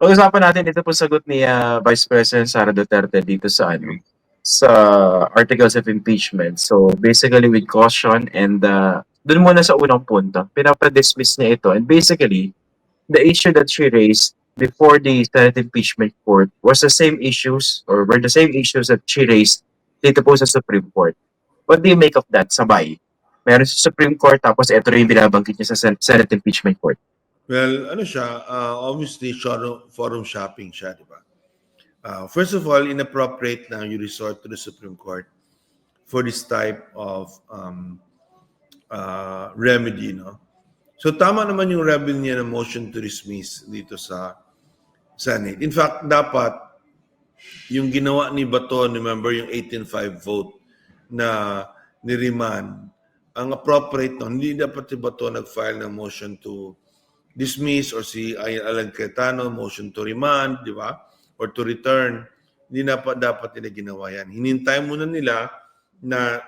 Pag-usapan natin ito po sagot ni ah, Vice President Sara Duterte dito sa ano sa articles of impeachment. So basically with caution and uh, dun muna sa unang punto, pinapa-dismiss niya ito. And basically, the issue that she raised before the Senate impeachment court was the same issues or were the same issues that she raised dito po sa Supreme Court. What do you make of that? Sabay. Meron sa Supreme Court tapos ito rin yung binabanggit niya sa Sen- Senate impeachment court. Well, ano siya, uh, obviously forum, shopping siya, di ba? Uh, first of all, inappropriate na you resort to the Supreme Court for this type of um, uh, remedy, no? So tama naman yung rebel niya na motion to dismiss dito sa Senate. In fact, dapat yung ginawa ni Bato, remember yung 18-5 vote na ni-remand, ang appropriate no, hindi dapat si Bato nag-file ng motion to dismiss or si Alan Cayetano motion to remand, di ba? Or to return. Hindi na pa dapat nila ginawa yan. Hinintay muna nila na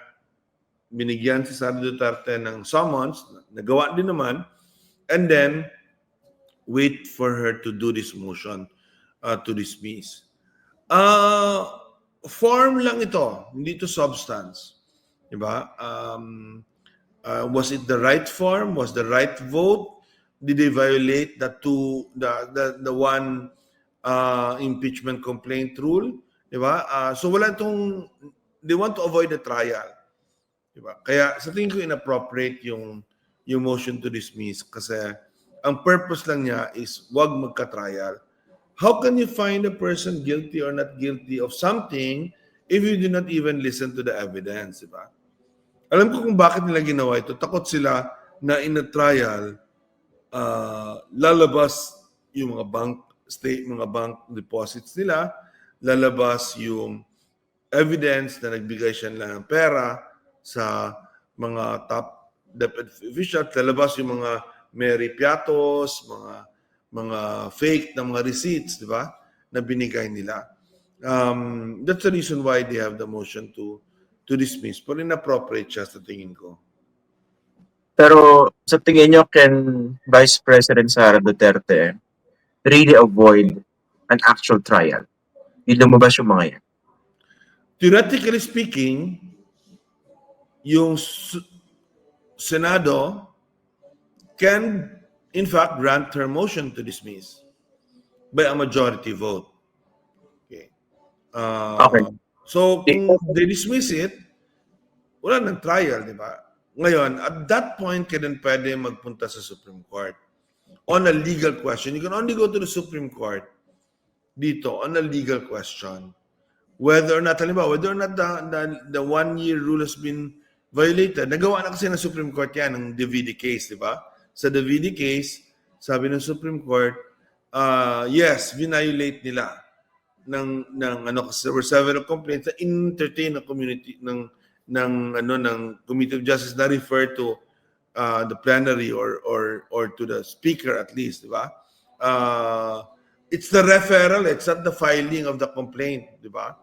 binigyan si Sara Duterte ng summons, nagawa din naman, and then wait for her to do this motion uh, to dismiss. Uh, form lang ito, hindi to substance. Di ba? Um, uh, was it the right form? Was the right vote? Did they violate the two, the, the, the one uh, impeachment complaint rule? Di ba? Uh, so wala itong, they want to avoid the trial. Di ba? Kaya sa tingin ko inappropriate yung, yung motion to dismiss kasi ang purpose lang niya is wag magka-trial. How can you find a person guilty or not guilty of something if you do not even listen to the evidence, di ba? Alam ko kung bakit nila ginawa ito. Takot sila na in a trial, uh, lalabas yung mga bank state, mga bank deposits nila, lalabas yung evidence na nagbigay siya lang ng pera sa mga top deputy officials, lalabas yung mga Mary Piatos, mga mga fake na mga receipts, di ba? Na binigay nila. Um, that's the reason why they have the motion to to dismiss. Pero inappropriate siya sa tingin ko. Pero sa tingin nyo, can Vice President Sara Duterte really avoid an actual trial? Yung lumabas yung mga yan. Theoretically speaking, yung Senado can in fact grant her motion to dismiss by a majority vote. Okay. Uh, Okay. So kung they dismiss it, wala nang trial, di ba? Ngayon, at that point, ka din pwede magpunta sa Supreme Court. On a legal question, you can only go to the Supreme Court dito on a legal question. Whether or not, halimbawa, whether or not the, the, the one-year rule has been violated. Nagawa na kasi ng Supreme Court yan, ng DVD case, di ba? Sa DVD case, sabi ng Supreme Court, uh, yes, vinolate nila ng ng ano kasi there were several complaints na entertain ng community ng ng ano ng Committee of Justice na refer to uh, the plenary or or or to the speaker at least, di ba? Uh, it's the referral, it's not the filing of the complaint, di ba?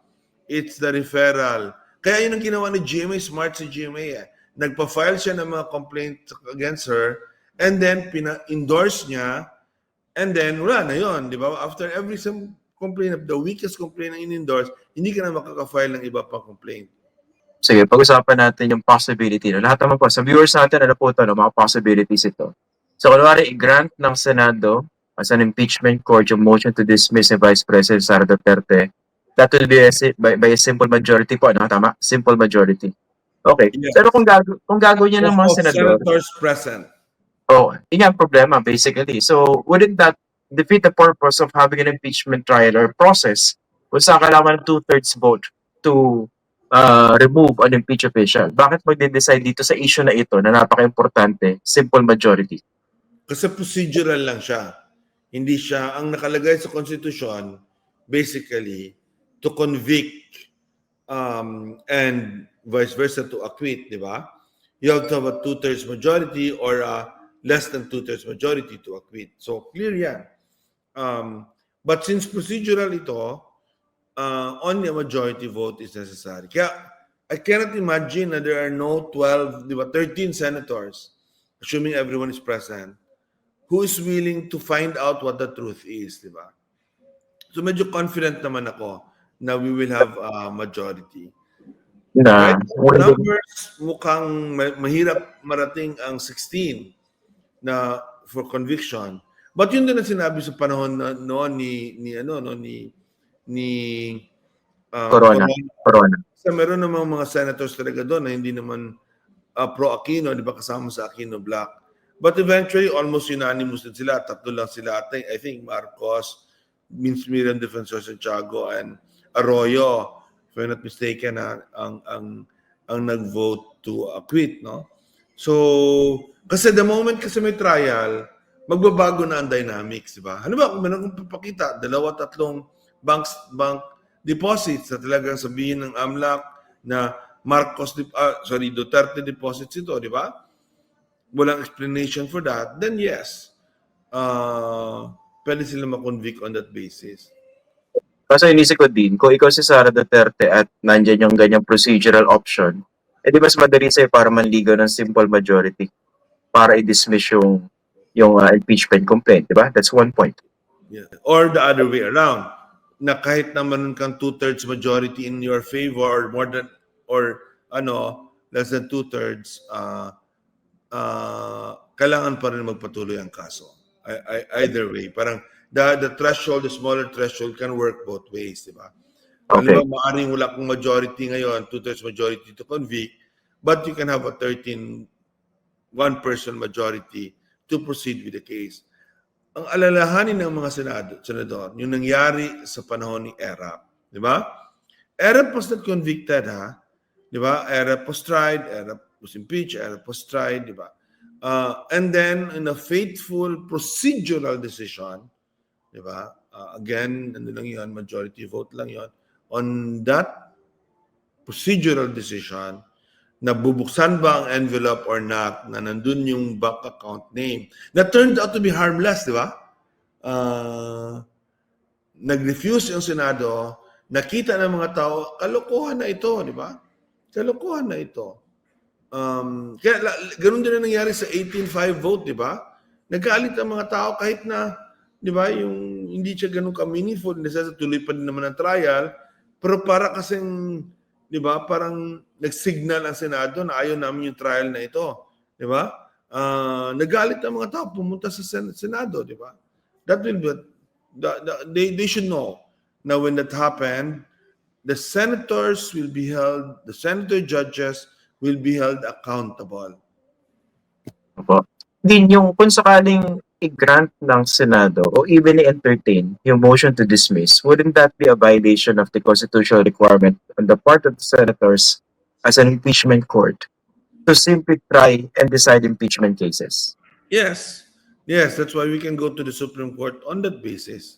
It's the referral. Kaya yun ang ginawa ni GMA, smart si GMA eh. Nagpa-file siya ng mga complaint against her and then pina-endorse niya and then wala na yun, di ba? After every some complaint, the weakest complaint na in-endorse, hindi ka na makaka-file ng iba pang complaint. Sige, pag-usapan natin yung possibility. No? Lahat naman po, sa viewers natin, ano po ito, no? mga possibilities ito. So, kunwari, i-grant ng Senado as an impeachment court yung motion to dismiss ni Vice President Sara Duterte, that will be a, by, by a simple majority po, no? Tama? Simple majority. Okay. Yes. Pero kung, gago, kung gagawin niya ng mga senador, senators present. Oh, yun ang problema, basically. So, wouldn't that defeat the purpose of having an impeachment trial or process kung saan kailangan ng two-thirds vote to uh, remove an impeached official? Bakit magde-decide dito sa issue na ito na napaka-importante, simple majority? Kasi procedural lang siya. Hindi siya, ang nakalagay sa Constitution, basically, to convict um, and vice versa to acquit, di ba? You have to have a two-thirds majority or a less than two-thirds majority to acquit. So, clear yan. Um, but since procedural ito, uh, only a majority vote is necessary. Kaya, I cannot imagine that there are no 12, di ba, 13 senators, assuming everyone is present, who is willing to find out what the truth is, di ba? So medyo confident naman ako na we will have a majority. Na, Right? Numbers mukhang ma- mahirap marating ang 16 na for conviction. But yun din ang sinabi sa panahon na, noon ni ni ano no ni ni ah, Corona. Corona. Kasi meron namang mga senators talaga doon na hindi naman ah, pro Aquino, di ba kasama sa Aquino Black. But eventually, almost unanimous din sila. Tatlo lang sila. I think, I think Marcos, Vince Miriam Defensor Santiago, and Arroyo, if I'm not mistaken, ah, ang, ang, ang nag-vote to acquit, no? So, kasi the moment kasi may trial, magbabago na ang dynamics, di ba? Ano ba, kung meron kong papakita, dalawa, tatlong banks, bank deposits na talagang sabihin ng AMLAC na Marcos, ah, sorry, Duterte deposits ito, di ba? Walang explanation for that, then yes, uh, pwede sila makonvict on that basis. Kasi inisip ko din, kung ikaw si Sara Duterte at nandyan yung ganyang procedural option, eh di mas madali sa'yo para manligaw ng simple majority para i-dismiss yung yung uh, impeachment complaint, di ba? That's one point. Yeah. Or the other way around, na kahit naman kang two-thirds majority in your favor or more than, or ano, less than two-thirds, uh, uh, kailangan pa rin magpatuloy ang kaso. I, I, either way, parang the, the threshold, the smaller threshold can work both ways, di ba? Okay. Alam mo, maaaring wala kong majority ngayon, two-thirds majority to convict, but you can have a 13, one-person majority to proceed with the case. Ang alalahanin ng mga senado, senador, yung nangyari sa panahon ni Erap, di ba? Erap was not convicted, ha? Di ba? Erap was tried, Erap was impeached, Erap was tried, di ba? Uh, and then, in a faithful procedural decision, di ba? Uh, again, ano lang yun, majority vote lang yun. On that procedural decision, na bubuksan ba ang envelope or not, na nandun yung bank account name, na turned out to be harmless, di ba? Uh, nag-refuse yung Senado, nakita ng mga tao, kalokohan na ito, di ba? Kalokohan na ito. Um, kaya ganun din ang nangyari sa 18-5 vote, di ba? Nagkaalit ang mga tao kahit na, di ba, yung hindi siya ganun ka-meaningful, siya tuloy pa din naman ang trial, pero para kasing, di ba, parang nag-signal ang Senado na ayaw namin yung trial na ito. Di ba? Ah, nagalit ang mga tao, pumunta sa Sen- Senado, di ba? That will be, the, the, they, they should know na when that happened, the senators will be held, the senator judges will be held accountable. Opo. Din yung kung sakaling i-grant ng Senado o even i-entertain yung motion to dismiss, wouldn't that be a violation of the constitutional requirement on the part of the senators as an impeachment court to simply try and decide impeachment cases? Yes. Yes, that's why we can go to the Supreme Court on that basis.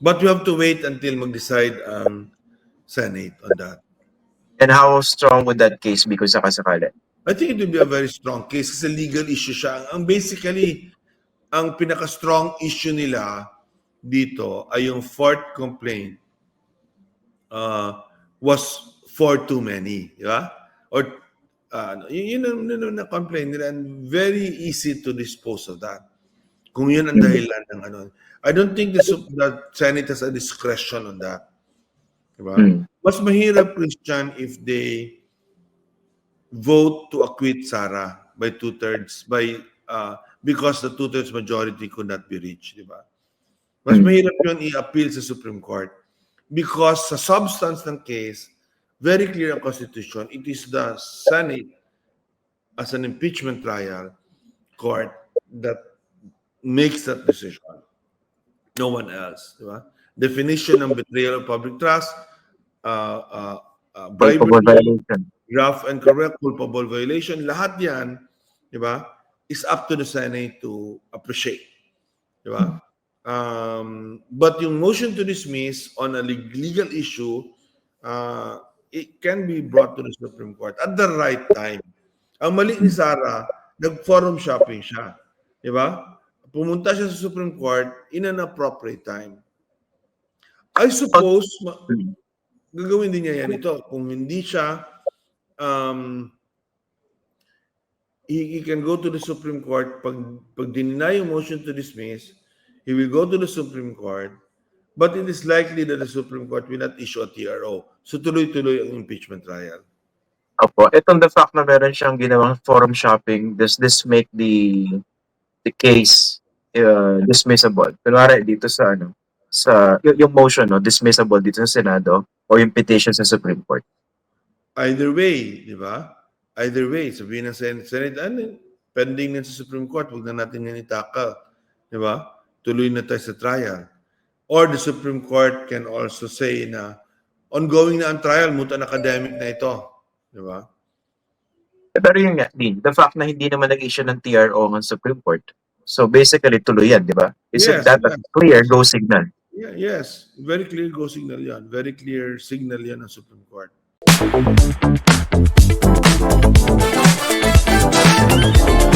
But we have to wait until mag-decide ang Senate on that. And how strong would that case be kung sakasakali? I think it will be a very strong case kasi legal issue siya. Ang basically, ang pinaka-strong issue nila dito ay yung fourth complaint uh, was for too many. Di ba? Or, uh, ano, yun, yun, ang- yun, ang na-complain nila and very easy to dispose of that. Kung yun ang dahilan ng ano. I don't think the, the Senate has a discretion on that. Diba? Hmm. Mas mahirap, Christian, if they vote to acquit Sara by two-thirds, by uh, because the two-thirds majority could not be reached, di ba? Mas Hmm. mahirap yun i-appeal sa Supreme Court because sa substance ng case, very clear ang Constitution, it is the Senate as an impeachment trial court that makes that decision. No one else, di ba? Definition ng betrayal of public trust, uh, uh, uh, bribery, violation. Rough and correct, culpable violation, lahat yan, di ba, is up to the Senate to appreciate. Di ba? Um, but yung motion to dismiss on a leg- legal issue, uh, it can be brought to the Supreme Court at the right time. Ang mali ni Sara, nag-forum shopping siya. Di ba? Pumunta siya sa Supreme Court in an appropriate time. I suppose, gagawin din niya yan ito. Kung hindi siya, um, he, he can go to the Supreme Court pag, pag dinina yung motion to dismiss, he will go to the Supreme Court, but it is likely that the Supreme Court will not issue a TRO. So tuloy-tuloy ang impeachment trial. Opo. Itong the fact na meron siyang ginawang forum shopping, does this make the the case uh, dismissible? Kunwari dito sa ano, sa yung motion no, dismissible dito sa Senado o yung petition sa Supreme Court. Either way, di ba? Either way, sabihin ng Senate, Senate ano, pending na sa Supreme Court, huwag na natin yan itakal. Di ba? Tuloy na tayo sa trial. Or the Supreme Court can also say na ongoing na ang trial, moot an academic na ito. Di ba? Pero yun nga, din, the fact na hindi naman nag-issue ng TRO ng Supreme Court. So basically, tuloy yan, di ba? Isn't Yes, that a yes. clear go signal? Yeah, yes. Very clear go signal yan. Very clear signal yan ng Supreme Court. Thank you.